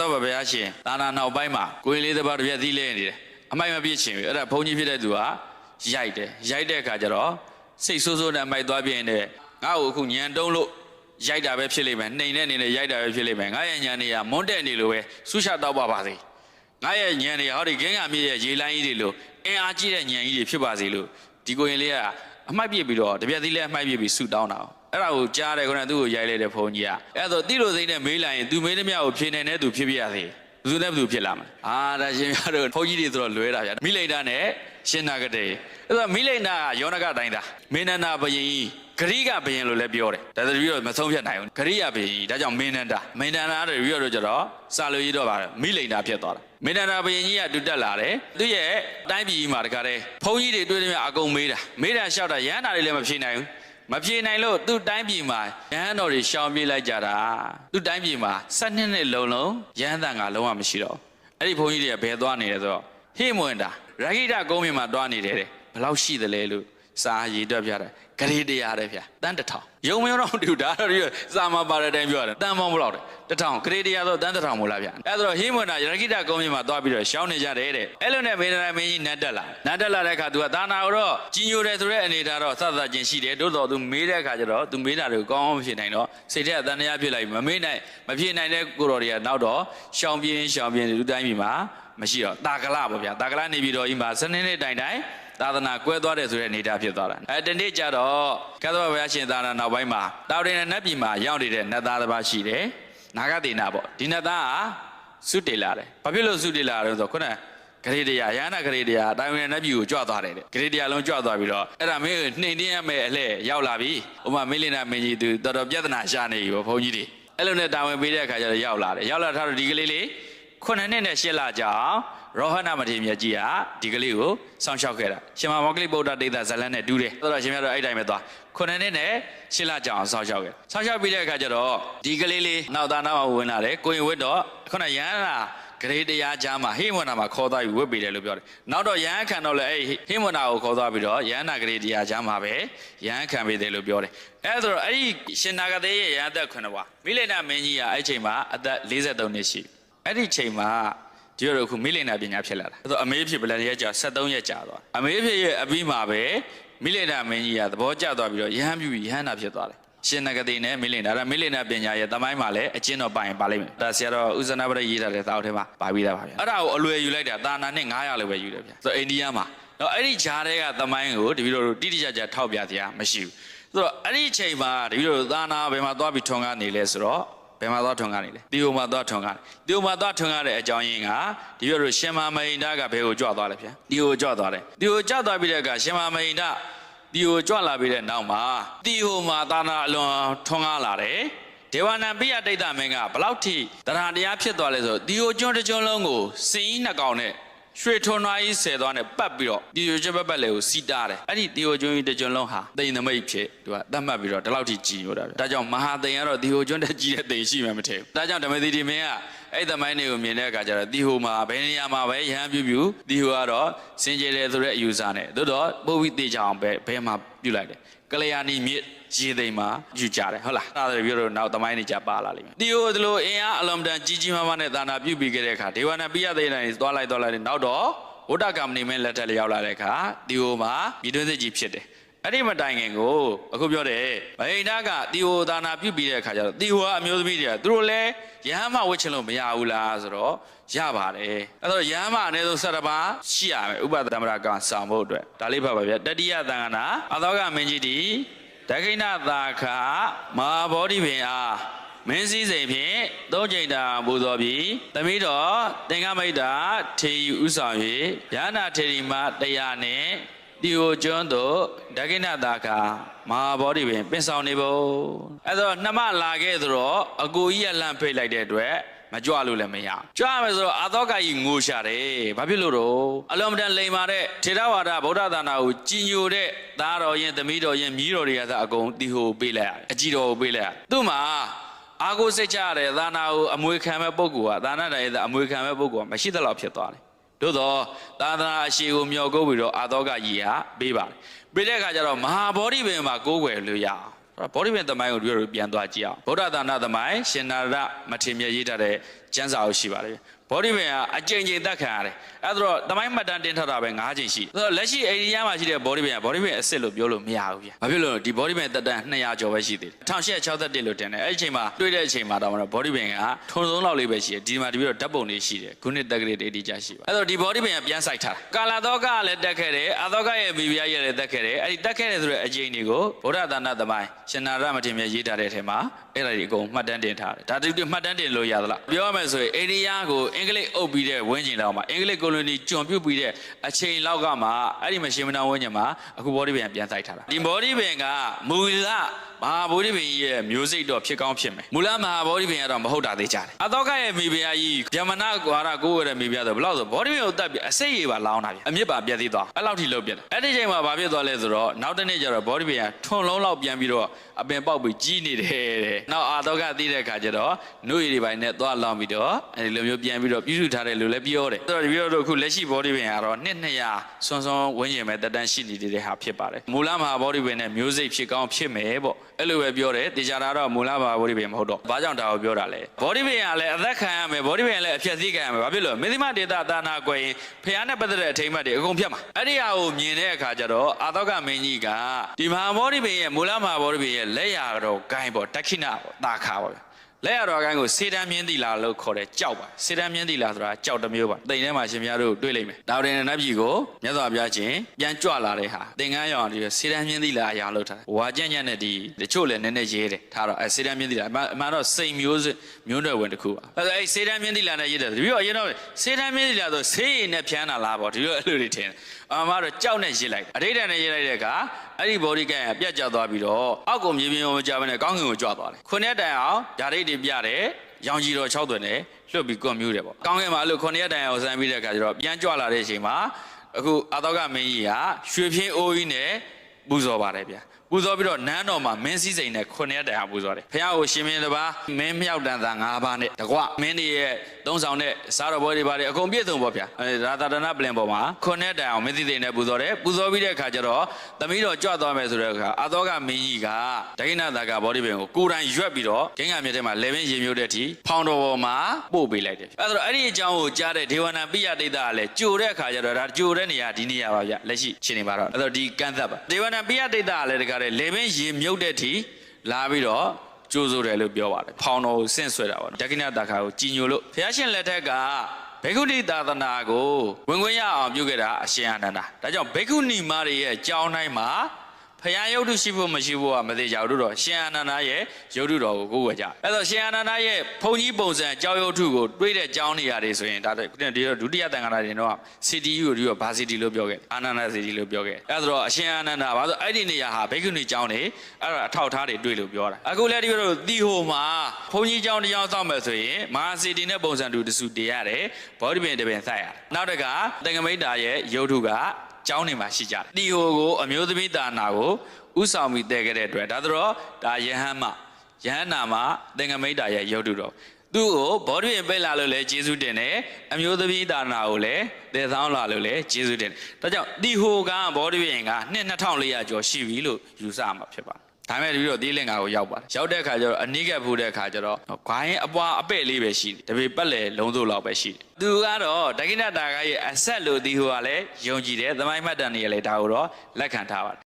ကတ်တော့ဘုရားရှင်သာနာနောက်ပိုင်းမှာကိုရင်လေးတစ်ပါးတစ်ပြက်သီးလဲနေတယ်အမိုက်မပြစ်ချင်ဘူးအဲ့ဒါဘုန်းကြီးဖြစ်တဲ့သူကရိုက်တယ်ရိုက်တဲ့အခါကျတော့စိတ်ဆိုးဆိုးနဲ့အမိုက်သွားပြင်းတယ်ငါ့ကိုအခုညံတုံးလို့ရိုက်တာပဲဖြစ်လိမ့်မယ်နှိမ်တဲ့အနေနဲ့ရိုက်တာပဲဖြစ်လိမ့်မယ်ငါရဲ့ညံနေရမွန်းတဲ့နေလို့ပဲဆူရှာတော့ပါပါစေငါရဲ့ညံနေရဟောဒီကင်းကမြည့်ရဲ့ရေလိုင်းကြီးတွေလို့အင်အားကြီးတဲ့ညံကြီးတွေဖြစ်ပါစေလို့ဒီကိုရင်လေးကအမိုက်ပြစ်ပြီးတော့တပြက်သီးလဲအမိုက်ပြစ်ပြီးဆူတောင်းတာ အဲ့ဒါကိုကြားတယ်ခုနကသူ့ကိုရိုက်လိုက်တဲ့ဘုန်းကြီးကအဲ့ဒါဆိုတိလို့စိမ့်နဲ့မေးလိုက်ရင် तू မေးသမျှကိုဖြေနိုင်တဲ့သူဖြစ်ပြရသေးဘယ်သူနဲ့ဘယ်သူဖြစ်လာမလဲအာဒါရှင်များတို့ဘုန်းကြီးတွေဆိုတော့လွဲတာဗျာမိလိန်တာနဲ့ရှင်နာကတဲ့အဲ့တော့မိလိန်တာကယောနကတိုင်းသားမင်းနန္ဒဘယင်ကြီးဂရိကဘယင်လို့လည်းပြောတယ်ဒါတပြီးတော့မဆုံးဖြတ်နိုင်ဘူးဂရိယဘယင်ကြီးဒါကြောင့်မင်းနန္ဒမင်းနန္ဒတပြီးတော့ကျတော့စာလိုကြီးတော့ပါမိလိန်တာဖြစ်သွားတာမင်းနန္ဒဘယင်ကြီးကတူတက်လာတယ်သူရဲ့တိုင်းပြည်ကြီးမှာတခါတည်းဘုန်းကြီးတွေတွေ့တယ်မြအကုန်မေးတာမေးတာလျှောက်တာရဟန္တာတွေလည်းမဖြေနိုင်ဘူး မပြေနိုင်လို့သူ့တိုင်းပြည်မှာရဟန်းတော်တွေရှောင်ပြေးလိုက်ကြတာသူ့တိုင်းပြည်မှာ၁၂နှစ်လုံးလုံးရဟန်းတန်ကလုံးဝမရှိတော့ဘူးအဲ့ဒီဘုန်းကြီးတွေကဘယ်သွားနေလဲဆိုတော့ဟိမွင်တာရဟိတကုန်းမြင်မှာသွားနေတယ်တဲ့ဘယ်လောက်ရှိသလဲလို့ စာရေးတွက်ပြတယ်ဂရေတရားတယ်ဗျာတန်းတထောင်ယုံမယုံတော့မတူဒါတော့စာမှာပါတဲ့အတိုင်းပြောတယ်တန်းပေါင်းဘလောက်တယ်တထောင်ဂရေတရားဆိုတန်းတထောင်မို့လားဗျာအဲ့ဒါတော့ဟိမွန်နာရခိတကုန်းပြင်မှာသွားပြီးတော့ရှောင်းနေကြတယ်တဲ့အဲ့လိုနဲ့မေဒနာမင်းကြီးနတ်တက်လာနတ်တက်လာတဲ့အခါသူကသာနာတော့ကြီးညိုတယ်ဆိုတဲ့အနေဒါတော့စသချင်းရှိတယ်တို့တော်သူမေးတဲ့အခါကျတော့သူမေးတာတွေကိုကောင်းအောင်ဖြစ်နိုင်တော့စိတ်ထဲအတန်တရားဖြစ်လိုက်မမေးနိုင်မဖြစ်နိုင်တဲ့ကိုတော်တွေကနောက်တော့ရှောင်းပြင်းရှောင်းပြင်းလူတိုင်းပြည်မှာမရှိတော့တာကလပေါ့ဗျာတာကလနေပြီးတော့ဤမှာစနေနေ့တိုင်းတိုင်း သာသနာကွဲသွားတယ်ဆိုတဲ့အနေအထားဖြစ်သွားတာအဲတနေ့ကျတော့ကသဗ္ဗဘုရားရှင်သာသနာနောက်ပိုင်းမှာတာဝတိနဲ့နတ်ပြည်မှာရောက်နေတဲ့နတ်သားတစ်ပါးရှိတယ်နာဂတိနာပေါ့ဒီနတ်သားကစုတေလာတယ်ဘာဖြစ်လို့စုတေလာလဲဆိုတော့ခုနကဂရေတရားရဟနာဂရေတရားတာဝန်နဲ့နတ်ပြည်ကိုကြွသွားတယ်တဲ့ဂရေတရားလုံးကြွသွားပြီးတော့အဲ့ဒါမင်းနှိမ်တင်းရမယ်အလှဲ့ရောက်လာပြီဥမာမင်းလင်နာမင်းကြီးသူတော်တော်ပြဿနာရှာနေပြီပေါ့ဘုန်းကြီးတွေအဲ့လိုနဲ့တာဝန်ပေးတဲ့အခါကျတော့ရောက်လာတယ်ရောက်လာထားတော့ဒီကလေးလေးခုနှစ်နှစ်နဲ့ရှစ်လကြာအောင် ရောဟနာမထေရမြတ်ကြီးကဒီကလေးကိုစောင့်ရှောက်ခဲ့တာရှင်မမောကလိဗုဒ္ဓဒေသဇလန်နဲ့တူတယ်ဆိုတော့ရှင်မြတ်တော့အဲ့တိုင်းပဲသွားခုနှစ်နှစ်နဲ့ရှစ်လကြာအောင်စောင့်ရှောက်ခဲ့စောင့်ရှောက်ပြီးတဲ့အခါကျတော့ဒီကလေးလေးနောက်သားနောက်မှာဝင်လာတယ်ကိုရင်ဝတ်တော့ခုနရဟန္တာဂရေတရားကြားမှာဟိမဝန္တာမှာခေါ်သွားပြီးဝတ်ပေးတယ်လို့ပြောတယ်နောက်တော့ရဟန်းခံတော့လည်းအဲ့ဟိမဝန္တာကိုခေါ်သွားပြီးတော့ရဟန္တာဂရေတရားကြားမှာပဲရဟန်းခံပေးတယ်လို့ပြောတယ်အဲ့ဒါဆိုတော့အဲ့ဒီရှင်နာဂသေးရဲ့ရဟန်းသက်9ပါးမိလိန်နာမင်းကြီးကအဲ့ချိန်မှာအသက်43နှစ်ရှိအဲ့ဒီချိန်မှာ ဒီလိုခုမိလိန်နာပညာဖြစ်လာတာအဲ့တော့အမေးဖြစ်ပလန်ရက်ကြာ73ရက်ကြာသွားအမေးဖြစ်ရဲ့အပြီးမှာပဲမိလိန်နာမင်းကြီးကသဘောကျသွားပြီးတော့ရဟန်းပြုပြီးရဟန္တာဖြစ်သွားတယ်ရှင်နဂတိနဲ့မိလိန်နာဒါမိလိန်နာပညာရဲ့တမိုင်းမှာလည်းအကျဉ်းတော်ပိုင်ပါလိမ့်မယ်ဒါဆရာတော်ဥဇနာပရိရေးထားတဲ့သာအုပ်ထဲမှာပါပြီးသားပါဗျာအဲ့ဒါကိုအလွယ်ယူလိုက်တာတာနာနဲ့900လောက်ပဲယူတယ်ဗျာဆိုတော့အိန္ဒိယမှာတော့အဲ့ဒီဂျားတွေကတမိုင်းကိုတပည့်တော်တို့တိတိကျကျထောက်ပြတရားမရှိဘူးဆိုတော့အဲ့ဒီအချိန်မှာတပည့်တော်တို့သာနာဘယ်မှာသွားပြီးထွန်ကားနေလဲဆိုတော့ ဘယ်မှာသွားထွန်ကားနေလဲတီယိုမှာသွားထွန်ကားတီယိုမှာသွားထွန်ကားတဲ့အကြောင်းရင်းကဒီလိုလိုရှင်မမိန်တာကဘယ်ကိုကြွသွားလဲဗျာတီယိုကြွသွားတယ်တီယိုကြွသွားပြီးတဲ့အခါရှင်မမိန်တာတီယိုကြွလာပြီးတဲ့နောက်မှာတီယိုမှာသာနာအလွန်ထွန်ကားလာတယ်ဒေဝနံပိယဒိဋ္ဌမင်းကဘလောက်ထိတရားတရားဖြစ်သွားလဲဆိုတီယိုကျွန်းတစ်ကျွန်းလုံးကိုစင်ကြီးနှစ်ကောင်နဲ့ ရွှေထွန်သွားကြီးဆယ်သွားနဲ့ပတ်ပြီးတော့တီယိုကျွန်းပတ်ပတ်လေကိုစီတာတယ်အဲ့ဒီတီယိုကျွန်းကြီးတစ်ကျွန်းလုံးဟာတိမ်သမိတ်ဖြစ်သူကတတ်မှတ်ပြီးတော့ဒီလောက်ထိကြည်ညိုတာဗျဒါကြောင့်မဟာတိမ်ကတော့တီယိုကျွန်းတက်ကြီးတဲ့တိမ်ရှိမှမထင်ဘူးဒါကြောင့်ဓမ္မသီတိမင်းက အဲ့သမိုင်းတွေကိုမြင်တဲ့အခါကျတော့တီဟိုမှာဘယ်နေရာမှာပဲရဟန်းပြုပြုတီဟိုကတော့စင်ကြယ်တယ်ဆိုတဲ့အယူဆနဲ့သို့တော့ပုပ်ဝိတေချောင်ပဲဘယ်မှာပြုလိုက်တယ်ကလျာဏီမြစ်ရေသိမ်းမှာယူကြတယ်ဟုတ်လားအဲ့ဒါတွေပြောတော့နောက်သမိုင်းတွေကြပါလာလိမ့်မယ်တီဟိုဒီလိုအင်အားအလွန်တန်ကြီးကြီးမားမားနဲ့သာနာပြုပြီးခဲ့တဲ့အခါဒေဝနာပိယသိန်းတိုင်းသွားလိုက်သွားလိုက်နောက်တော့ဝဋ္ဌကမ္မဏိမင်းလက်ထက်လျောက်လာတဲ့အခါတီဟိုမှာမြေတွင်းစစ်ကြီးဖြစ်တယ် အဲ့ဒီမတိုင်ခင်ကိုအခုပြောတယ်ဗဟိန္ဒကတီဟိုသာနာပြုတ်ပြီးတဲ့အခါကျတော့တီဟိုကအမျိုးသမီးတွေကသူတို့လည်းရဟန်းမဝတ်ချင်လို့မရဘူးလားဆိုတော့ရပါတယ်အဲ့တော့ရဟန်းမအနည်းဆုံး7ပါးရှိရမယ်ဥပဒဓမ္မရကံဆောင်ဖို့အတွက်ဒါလေးဖတ်ပါဗျတတိယသံဃနာအသောကမင်းကြီးတီဒခိဏသာခမဟာဗောဓိပင်အားမင်းစည်းစိမ်ဖြင့်သုံးချိန်တာပူဇော်ပြီးသမီးတော်တင်္ဂမိတ်တာထေယူဥဆောင်၍ရဟနာထေရီမတရားနှင့် တီဟိုကျွန်းတို့ဒကိဏတာခာမဟာဗောဓိပင်ပင်ဆောင်နေဖို့အဲ့တော့နှမလာခဲ့ဆိုတော့အကိုကြီးကလန့်ဖိတ်လိုက်တဲ့အတွက်မကြွလို့လည်းမရအောင်ကြွရမယ်ဆိုတော့အာသောကကြီးငိုရှာတယ်ဘာဖြစ်လို့တော့အလုံးမတန်လိန်မာတဲ့ထေရဝါဒဗုဒ္ဓသာနာကိုကြီးညိုတဲ့သားတော်ရင်သမီးတော်ရင်မြီးတော်တွေကသာအကုန်တီဟိုပေးလိုက်ရတယ်အကြီးတော်ကိုပေးလိုက်ရသူ့မှာအာကိုစိတ်ချရတဲ့သာနာကိုအမွေခံမဲ့ပုဂ္ဂိုလ်ကသာနာတိုင်းသာအမွေခံမဲ့ပုဂ္ဂိုလ်ကမရှိသလောက်ဖြစ်သွားတယ် သို့တော့သာသနာအရှိကိုမျှော်ကိုးပြီးတော့အာသောကကြီးဟာပေးပါတယ်ပေးတဲ့အခါကျတော့မဟာဗောဓိပင်မှာကိုးကွယ်လို့ရအောင်ဗောဓိပင်သမိုင်းကိုတို့ပြန်သွားကြည့်အောင်ဗုဒ္ဓသာနာသမိုင်းရှင်နာရမထေရမြတ်ရေးထားတဲ့ကျန်းစာအုပ်ရှိပါတယ်ဗျဘောဒီပင်ကအကြိမ်ကြိမ်တက်ခံရတယ်အဲ့ဒါတော့တမိုင်းမှတ်တမ်းတင်ထားတာပဲ၅ချိန်ရှိတယ်ဆိုတော့လက်ရှိအိန္ဒိယမှာရှိတဲ့ဘောဒီပင်ကဘောဒီပင်အစ်စ်လို့ပြောလို့မရဘူးဗျဘာဖြစ်လို့လဲဒီဘောဒီပင်တက်တန်း200ကျော်ပဲရှိသေးတယ်1861လို့တင်တယ်အဲ့ဒီအချိန်မှာတွေ့တဲ့အချိန်မှာတော့ဘောဒီပင်ကထုံဆုံးလောက်လေးပဲရှိတယ်ဒီမှာတပြီးတော့ဓာတ်ပုံလေးရှိတယ်ခုနှစ်တက်ကလေး80ကျရှိပါအဲ့တော့ဒီဘောဒီပင်ကပြန်ဆိုင်ထားတာကာလာတော့ကလည်းတက်ခဲ့တယ်အာတော့ကရဲ့ဘီဘီယာရဲ့လည်းတက်ခဲ့တယ်အဲ့ဒီတက်ခဲ့တယ်ဆိုတဲ့အချိန်တွေကိုဗုဒ္ဓသာနာသမိုင်းရှင်နာရမထေရမြတ်ရေးထားတဲ့အထက်မှာအဲ့ဒါဒီအကုန်မှတ်တမ်းတင်ထားတယ်ဒါတူတူမှတ်တမ်းတင်လို့ရသလားပြောရမယ်ဆိုရင်အိန္ဒိယကိုအင်္ဂလိပ်အုပ်ပြီးတဲ့ဝင်းကျင်လောက်မှာအင်္ဂလိပ်ကိုလိုနီကျွန်ပြုတ်ပြီးတဲ့အချိန်လောက်ကမှအဲ့ဒီမရှင်မနာဝင်းကျင်မှာအခုဘောဒီပင်ပြန်ဆိုင်ထားတာဒီဘောဒီပင်ကမူလမဟာဗောဓိပင်ကြီးရဲ့မျိုးစိတ်တော့ဖြစ်ကောင်းဖြစ်မယ်မူလမဟာဗောဓိပင်ကတော့မဟုတ်တာသေးကြတယ်အတောကရဲ့မိဖုရားကြီးဗြဟ္မဏကွာရကိုယ်ရတဲ့မိဖုရားဆိုဘယ်လောက်ဆိုဗောဓိပင်ကိုတတ်ပြီးအစိတ်ရည်ပါလောင်းတာဗျအမြစ်ပါပြတ်သေးသွားအဲ့လောက်ထိလုပ်ပြတယ်အဲ့ဒီချိန်မှာဘာဖြစ်သွားလဲဆိုတော့နောက်တစ်နေ့ကျတော့ဗောဓိပင်ကထွန်လုံးလောက်ပြန်ပြီးတော့အပင်ပေါက်ပြီးကြီးနေတယ်တဲ့နောက်အာတောကသိတဲ့အခါကျတော့နှုတ်ရည်တွေပိုင်းနဲ့သွားလောင်းပြီးတော့အဲ့ဒီလိုမျိုးပြန်ပြီးတော့ပြုစုထားတယ်လို့လည်းပြောတယ်အဲ့တော့ဒီပြောတော့အခုလက်ရှိဗောဓိပင်ကတော့နှစ်200ဆွန်းဆွန်းဝန်းကျင်ပဲတက်တန်းရှိနေတဲ့ဟာဖြစ်ပါတယ်မူလမဟာဗောဓိပင်နဲ့မျိုးစိတ်ဖြစ်ကောင်းဖြစ်မယ်ပေါ့အဲ့လိုပဲပြောတယ်တေချာတာတော့မူလဘာဘောဓိပင်မဟုတ်တော့ဘာကြောင့်ဒါကိုပြောတာလဲဘောဓိပင်ကလည်းအသက်ခံရမယ်ဘောဓိပင်ကလည်းအဖြတ်စည်းခံရမယ်ဘာဖြစ်လို့မေသိမဒေတာတာနာကွယ်ရင်ဖះနဲ့ပတ်သက်တဲ့အထိမ်းအမှတ်တွေအကုန်ဖြတ်မှာအဲ့ဒီဟာကိုမြင်တဲ့အခါကျတော့အာသောကမင်းကြီးကဒီမဟာဘောဓိပင်ရဲ့မူလမဟာဘောဓိပင်ရဲ့လက်ရတော်ဂိုင်းပေါ့တက္ခိဏပေါ့တာခါပေါ့ လက်ရတော်ကိုင်းကိုစေတံမြင်းသီလာလို့ခေါ်တယ်ကြောက်ပါစေတံမြင်းသီလာဆိုတာကြောက်တစ်မျိုးပါတိမ်ထဲမှာရှင်များတို့တွေ့လိမ့်မယ်ဒါဝရင်နတ်ပြည်ကိုမြတ်စွာဘုရားရှင်ပြန်ကြွလာတဲ့ဟာသင်္ကန်းရောင်ဒီစေတံမြင်းသီလာအရာလို့ထားဝါကြက်ညက်နဲ့ဒီတချို့လည်းနည်းနည်းရေးတယ်ထားတော့အဲစေတံမြင်းသီလာအမှန်အမှန်တော့စိန်မျိုးစစ်မျိုးနွယ်ဝင်တစ်ခုပါအဲဆိုအဲစေတံမြင်းသီလာနဲ့ရေးတယ်ဒီပြီးတော့အရင်တော့စေတံမြင်းသီလာဆိုဆေးရည်နဲ့ဖြန်းတာလားပေါ့ဒီလိုအဲ့လိုတွေထင်တယ်အမှန်တော့ကြောက်နဲ့ရေးလိုက်အဋိဌာန်နဲ့ရေးလိုက်တဲ့အခါအဲ့ဒီ body ကပြတ်ကျသွားပြီးတော့အောက်ကိုမြေပြင်ကိုမကြဘဲနဲ့ကောင်းကင်ကိုကြွသွားတယ်ခုနှစ်တိုင်အောင်ဓာတ်ရိတ်တွေပြတယ်ရောင်ကြီးတော်6သွင်းတယ်လွတ်ပြီးကွန်မြူတယ်ပေါ့ကောင်းကင်မှာအဲ့လိုခုနှစ်တိုင်အောင်ဆန်းပြီးတဲ့အခါကျတော့ပြန်ကြွလာတဲ့အချိန်မှာအခုအာသောကမင်းကြီးကရွှေဖြင်းအိုးကြီးနဲ့ပူဇော်ပါတယ်ဗျာ ပူဇော်ပြီးတော့နန်းတော်မှာမင်းစည်းစိမ်နဲ့ခုနှစ်တိုင်အောင်ပူဇော်တယ်ဖះကိုရှင်မင်းတစ်ပါးမင်းမြောက်တန်သာ၅ပါးနဲ့တကွမင်းတွေရဲ့သုံးဆောင်တဲ့စားတော်ပွဲတွေပါတယ်အကုန်ပြည့်စုံပေါ့ဗျာအဲရာသာတနာပလင်ပေါ်မှာခုနှစ်တိုင်အောင်မင်းစည်းစိမ်နဲ့ပူဇော်တယ်ပူဇော်ပြီးတဲ့အခါကျတော့သမီးတော်ကြွသွားမယ်ဆိုတဲ့အခါအာသောကမင်းကြီးကဒိဋ္ဌိနာတာကဘောဓိပင်ကိုကိုယ်တိုင်ရွက်ပြီးတော့ဂိင်္ဂမြစ်ထဲမှာလေပင်ရေမျိုးတဲ့အထိဖောင်တော်ပေါ်မှာပို့ပေးလိုက်တယ်အဲဒါတော့အဲ့ဒီအကြောင်းကိုကြားတဲ့ဒေဝနာပိယဒိဋ္ဌကလည်းကြိုတဲ့အခါကျတော့ဒါကြိုတဲ့နေရာဒီနေရာပါဗျလက်ရှိရှင်နေပါတော့အဲ့တော့ဒီကန့်သက်ပါဒေဝနာပိယဒိဋ္ဌကလည်းတကားတဲ့လေပင်ရေမြုပ်တဲ့အထိလာပြီးတော့ကျိုးဆိုတယ်လို့ပြောပါတယ်ဖောင်တော်ကိုဆင့်ဆွဲတာပေါ့ဒက္ခိဏတာခါကိုကြီးညိုလို့ဘုရားရှင်လက်ထက်ကဘေကုဏိသာသနာကိုဝင်ခွင့်ရအောင်ပြုခဲ့တာအရှင်အာနန္ဒာဒါကြောင့်ဘေကုဏီမတွေရဲ့ကြောင်းတိုင်းမှာ ဖယားယုတ်တုရှိဖို့မရှိဖို့ကမသေးကြဘူးတော့ရှင်အာနန္ဒာရဲ့ယုတ်တုတော်ကိုကိုးကွယ်ကြအဲ့တော့ရှင်အာနန္ဒာရဲ့ဘုံကြီးပုံစံကြောင်းယုတ်တုကိုတွေးတဲ့ကြောင်းနေရာတွေဆိုရင်ဒါတော့ဒီတော့ဒုတိယတန်ခါရတွေတော့ CTU ကိုဒီတော့ဘာ CT လို့ပြောခဲ့အာနန္ဒာ CT လို့ပြောခဲ့အဲ့ဒါတော့အရှင်အာနန္ဒာဘာလို့အဲ့ဒီနေရာဟာဘေကုဏီကျောင်းနေအဲ့ဒါအထောက်ထားတွေတွေ့လို့ပြောတာအခုလည်းဒီတော့တီဟိုမှာဘုံကြီးကျောင်းတစ်ကျောင်းစောင့်မယ်ဆိုရင်မဟာ CT နဲ့ပုံစံတူတစုတည်ရတယ်ဘောဓိပင်တစ်ပင်စိုက်ရတယ်နောက်တစ်ခါတက္ကမိတ်တာရဲ့ယုတ်တုက ကျောင်းနေမှာရှိကြတယ်တီဟိုကိုအမျိုးသမီးတာနာကိုဥဆောင်ပြီးတည်ခဲ့တဲ့အတွက်ဒါတော့ဒါယဟန်မယဟန်နာမှာသင်္ကမိတ်တာရဲ့ယုတ်တုတော်သူ့ကိုဘောဓိပင်ပိတ်လာလို့လည်းကျေးဇူးတင်တယ်အမျိုးသမီးတာနာကိုလည်းသေဆောင်လာလို့လည်းကျေးဇူးတင်တယ်ဒါကြောင့်တီဟိုကဘောဓိပင်ကနှစ်2400ကျော်ရှိပြီလို့ယူဆမှာဖြစ်ပါတယ် ဒါမဲ့ပြီးတော့သီးလင်္ကာကိုရောက်ပါတယ်ရောက်တဲ့အခါကျတော့အနိကဖူးတဲ့အခါကျတော့ဂွိုင်းအပွားအပဲ့လေးပဲရှိတယ်တပေပတ်လေလုံးစုံလောက်ပဲရှိတယ်သူကတော့ဒကိဏတာကရဲ့အဆက်လို့ဒီဟိုကလည်းယုံကြည်တယ်သမိုင်းမှတ်တမ်းတွေလည်းဒါကိုတော့လက်ခံထားပါတယ်